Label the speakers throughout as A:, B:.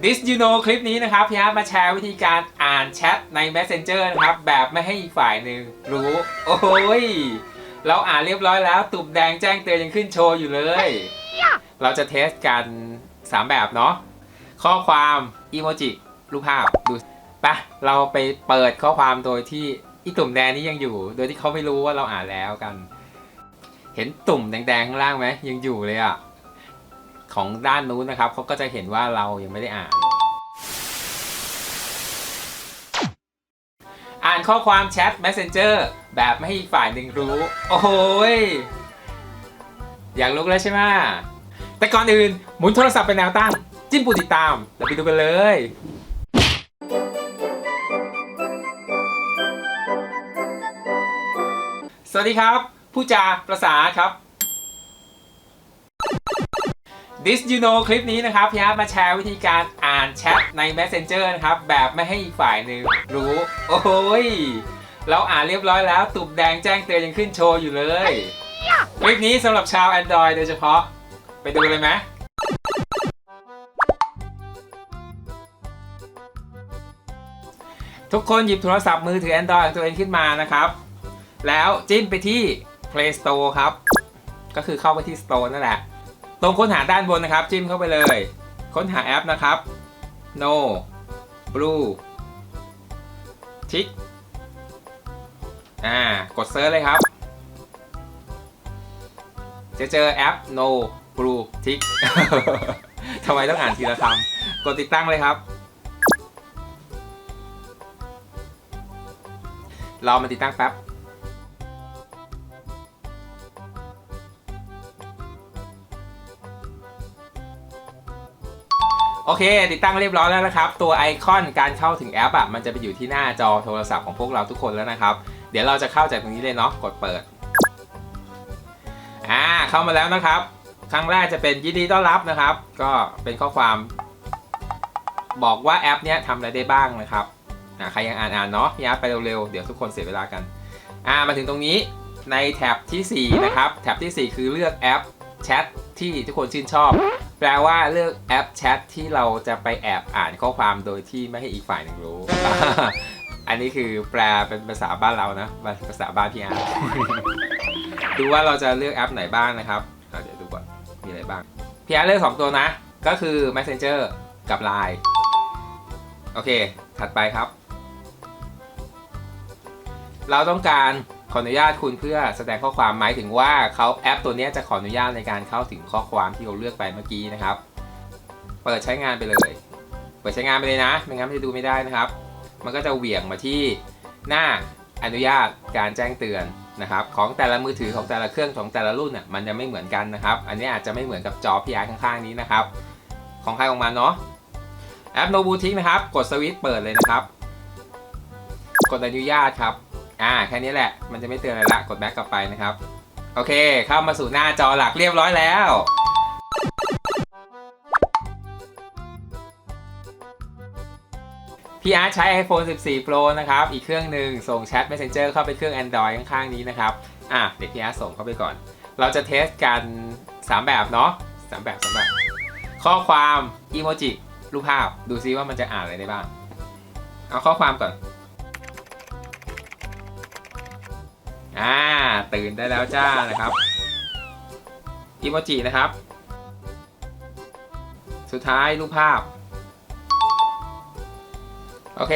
A: This you know คลิปนี้นะครับพี่อาร์ตมาแชร์วิธีการอ่านแชทใน Messenger นะครับ แบบไม่ให้อีกฝ่ายหนึ่งรู้ โอ้ย เราอ่านเรียบร้อยแล้ว ตุ่มแดงแจ้งเตือนยังขึ้นโชว์อยู่เลย เราจะเทสกัน 3 แบบเนาะข้อความอีโมจิรูปภาพดูปะเราไปเปิดข้อความโดยที่อีตุ่มแดงนี้ยังอยู่ โดยที่เขาไม่รู้ว่าเราอ่านแล้วกัน เห็นตุ่มแดงๆข้างล่างไหมยังอยู่เลยอะ ของด้านนู้นนะครับเขาก็จะเห็นว่าเรายังไม่ได้อ่าน อ่านข้อความแชท Messenger แบบไม่ให้อีกฝ่ายหนึ่งรู้ โอ้โหยอยากรู้แล้วใช่ไหมแต่ก่อนอื่นหมุนโทรศัพท์เป็นแนวตั้ง จิ้มปุ่มติดตามแล้วไปดูกันเลยสวัสดีครับ ผู้จาประสาครับ This you know คลิปนี้นะครับพี่อาร์ตมาแชร์วิธีการอ่านแชทใน Messenger นะครับ แบบไม่ให้อีกฝ่ายหนึ่งรู้ โอ้ย เราอ่านเรียบร้อยแล้ว ตุ่มแดงแจ้งเตือนยังขึ้นโชว์อยู่เลย คลิปนี้สำหรับชาว Android โดยเฉพาะ ไปดูเลยไหมทุกคนหยิบโทรศัพท์มือถือ Android ของตัวเองขึ้นมานะครับ แล้วจิ้มไปที่ Play Store ครับ ก็คือเข้าไปที่ Store นั่นแหละ ตรงค้นหาด้านบนนะครับ จิ้มเข้าไปเลย ค้นหาแอปนะครับ No Blue Tick อ่ากดเซิร์ชเลยครับ จะเจอแอป No Blue Tick ทำไมต้องอ่านทีละคำกดติดตั้งเลยครับรอมาติดตั้งแป๊บ โอเค ติดตั้งเรียบร้อยแล้วนะครับ ตัวไอคอนการเข้าถึงแอปอะมันจะไปอยู่ที่หน้าจอโทรศัพท์ของพวกเราทุกคนแล้วนะครับ เดี๋ยวเราจะเข้าจากตรงนี้เลยเนาะกดเปิดอ่าเข้ามาแล้วนะครับ ครั้งแรกจะเป็นยินดีต้อนรับนะครับ ก็เป็นข้อความ บอกว่าแอปเนี้ยทำอะไรได้บ้างนะครับอ่าใครยังอ่านอ่านเนาะพี่อาร์ตไปเร็วๆเดี๋ยวทุกคนเสียเวลากันอ่ามาถึงตรงนี้ในแท็บทีสี่4 นะครับ แท็บทีสี่ 4 คือเลือกแอปแชทที่ทุกคนชื่นชอบ แปลว่าเลือกแอปแชทที่เราจะไปแอบอ่านข้อความโดยที่ไม่ให้อีกฝ่ายหนึ่งรู้ อันนี้คือแปลเป็นภาษาบ้านเรานะ ภาษาบ้านพี่อาร์ดูว่าเราจะเลือกแอปไหนบ้างนะครับเดี๋ยวดูก่อน มีอะไรบ้าง พี่อาร์เลือกสองตัวนะ ก็คือ Messenger กับ Line โอเค ถัดไปครับ เราต้องการ ขออนุญาตคุณเพื่อแสดงข้อความหมายถึงว่าเขาแอปตัวนี้จะขออนุญาตในการเข้าถึงข้อความที่เราเลือกไปเมื่อกี้นะครับ เปิดใช้งานไปเลย เปิดใช้งานไปเลยนะไม่งั้นมันจะดูไม่ได้นะครับ มันก็จะเหวี่ยงมาที่หน้าอนุญาตการแจ้งเตือนนะครับ ของแต่ละมือถือของแต่ละเครื่องของแต่ละรุ่นน่ะมันจะไม่เหมือนกันนะครับ อันนี้อาจจะไม่เหมือนกับจอ PI ข้างๆนี้นะครับ ของใครของมันเนาะแอป No Boutique นะครับ กดสวิตช์เปิดเลยนะครับ กดอนุญาตครับ อ่าแค่นี้แหละ มันจะไม่เตือนอะไรละ กดแบ็กกลับไปนะครับ โอเค เข้ามาสู่หน้าจอหลักเรียบร้อยแล้วพี่อาร์ตใช้ iPhone 14 Pro นะครับ อีกเครื่องหนึ่งส่งแชท Messenger เข้าไปเครื่อง Android ข้างๆนี้นะครับ อะ เดี๋ยวพี่อาร์ตส่งเข้าไปก่อน เราจะเทสกัน 3 แบบเนาะ3แบบ3แบบข้อความอีโมจิรูปภาพ ดูซิว่ามันจะอ่านอะไรได้บ้าง เอาข้อความก่อน อ่าตื่นได้แล้วจ้านะครับอีโมจินะครับ สุดท้ายรูปภาพ โอเค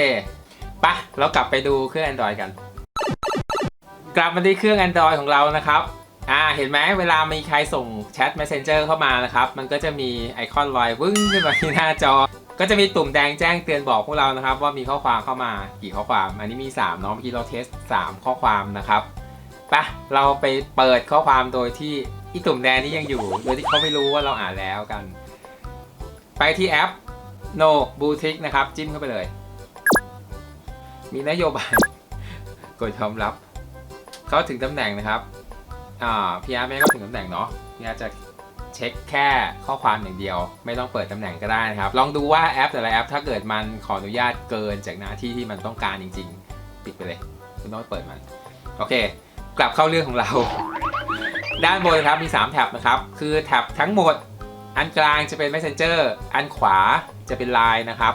A: ปะเรากลับไปดูเครื่อง Android กัน กลับมาที่เครื่อง Android ของเรานะครับอ่าเห็นไหมเวลามีใครส่งแชท Messenger เข้ามานะครับ มันก็จะมีไอคอนลอยวึ้งขึ้นมาที่หน้าจอ ก็จะมีตุ่มแดงแจ้งเตือนบอกพวกเรานะครับ ว่ามีข้อความเข้ามากี่ข้อความ อันนี้มี3เนาะเมื่อกี้เราเทส 3 ข้อความนะครับ ปะเราไปเปิดข้อความโดยที่อีตุ่มแดงนี้ยังอยู่ โดยที่เขาไม่รู้ว่าเราอ่านแล้วกัน ไปที่แอป No Boutique นะครับ จิ้มเข้าไปเลย มีนโยบายกดยอมรับ เขาถึงตำแหน่งนะครับอ่าพี่อาร์ไม่ให้เข้าถึงตำแหน่งเนาะพี่อาร์จะเช็คแค่ข้อความอย่างเดียว ไม่ต้องเปิดตำแหน่งก็ได้นะครับ ลองดูว่าแอปแต่ละแอป ถ้าเกิดมันขออนุญาตเกินจากหน้าที่ที่มันต้องการจริง ๆ ปิดไปเลยไม่ต้องเปิดมัน โอเค กลับเข้าเรื่องของเรา ด้านบนครับมี 3 แท็บนะครับ คือแท็บทั้งหมด อันกลางจะเป็น Messenger อันขวาจะเป็น Line นะครับ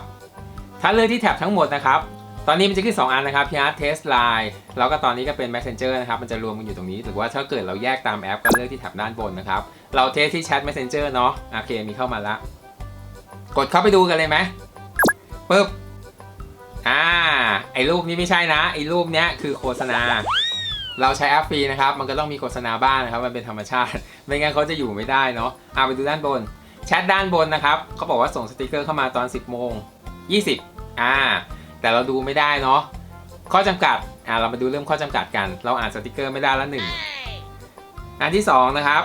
A: ถ้าเลือกที่แท็บทั้งหมดนะครับ ตอนนี้มันจะขึ้น 2 อันนะครับ p r Test Line แล้วก็ตอนนี้ก็เป็น Messenger นะครับ มันจะรวมกันอยู่ตรงนี้ หรือว่าถ้าเกิดเราแยกตามแอปก็เลือกที่แท็บด้านบนนะครับ เราเทสที่ Chat Messenger เนาะ โอเค มีเข้ามาละ กดเข้าไปดูกันเลยไหมปึ๊บ อ่า ไอ้รูปนี้ไม่ใช่นะ ไอ้รูปเนี้ยคือโฆษณา เราใช้แอปฟรีนะครับ มันก็ต้องมีโฆษณาบ้างนะครับ มันเป็นธรรมชาติ ไม่งั้นเขาจะอยู่ไม่ได้เนาะเอาไปดูด้านบน แชทด้านบนนะครับเขาบอกว่าส่งสติกเกอร์เข้ามาตอน 10 โมง 20 อ่า แต่เราดูไม่ได้เนาะ ข้อจำกัด อ่า เรามาดูเรื่องข้อจำกัดกัน เราอ่านสติกเกอร์ไม่ได้ละหนึ่งอันที่สองนะครับ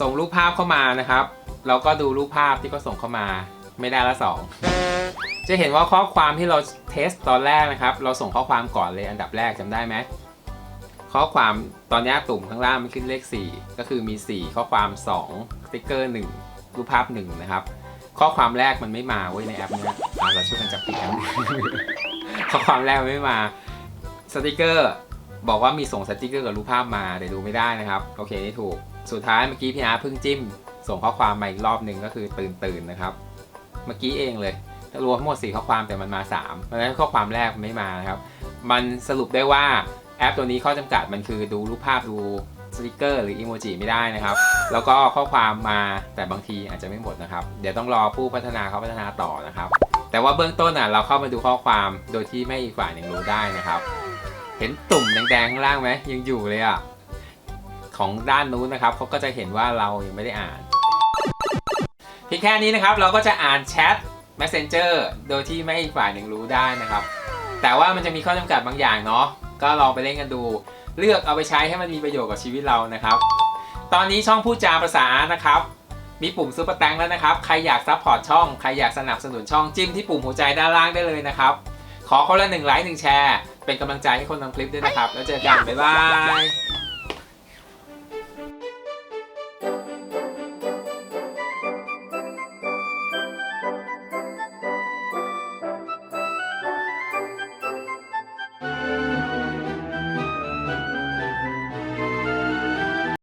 A: ส่งรูปภาพเข้ามานะครับ เราก็ดูรูปภาพที่เขาส่งเข้ามา ไม่ได้ละสองจะเห็นว่าข้อความที่เราเทสตอนแรกนะครับ เราส่งข้อความก่อนเลยอันดับแรกจำได้ไหม ข้อความตอนนี้ตุ่มข้างล่างมันขึ้นเลข 4 ก็คือมี 4 ข้อความ 2สติกเกอร์ 1 รูปภาพ 1 นะครับ ข้อความแรกมันไม่มาเว้ยในแอปเนี้ยเราช่วยกันจับผิดกันข้อความแรกมันไม่มาสติกเกอร์บอกว่ามีส่งสติกเกอร์กับรูปภาพมาแต่ดูไม่ได้นะครับ โอเคนี่ถูกสุดท้ายเมื่อกี้พี่อาร์เพิ่งจิ้ม ส่งข้อความมาอีกรอบหนึ่งก็คือตื่นตื่นๆนะครับ เมื่อกี้เองเลยรวมทั้งหมด 4 ข้อความแต่มันมา3เพราะฉะนั้นข้อความแรกมันไม่มานะครับ มันสรุปได้ว่า แอปตัวนี้ข้อจำกัดมันคือดูรูปภาพดูสติกเกอร์หรืออีโมจิไม่ได้นะครับ แล้วก็ข้อความมาแต่บางทีอาจจะไม่หมดนะครับ เดี๋ยวต้องรอผู้พัฒนาเขาพัฒนาต่อนะครับ แต่ว่าเบื้องต้นอะเราเข้ามาดูข้อความโดยที่ไม่อีกฝ่ายหนึ่งรู้ได้นะครับ เห็นตุ่มแดงๆข้างล่างไหมยังอยู่เลยอะของด้านนู้นนะครับเขาก็จะเห็นว่าเรายังไม่ได้อ่านเพียงแค่นี้นะครับเราก็จะอ่านแชท Messenger โดยที่ไม่อีกฝ่ายหนึ่งรู้ได้นะครับ แต่ว่ามันจะมีข้อจำกัดบางอย่างเนาะ ก็ลองไปเล่นกันดู เลือกเอาไปใช้ให้มันมีประโยชน์กับชีวิตเรานะครับ ตอนนี้ช่องพูดจาภาษานะครับมีปุ่มซุปเปอร์แตงแล้วนะครับ ใครอยากซัพพอร์ตช่อง ใครอยากสนับสนุนช่องจิ้มที่ปุ่มหัวใจด้านล่างได้เลยนะครับ ขอคนละหนึ่งไลค์หนึ่งแชร์ เป็นกำลังใจให้คนทำคลิปด้วยนะครับ แล้วเจอกัน บ๊ายบาย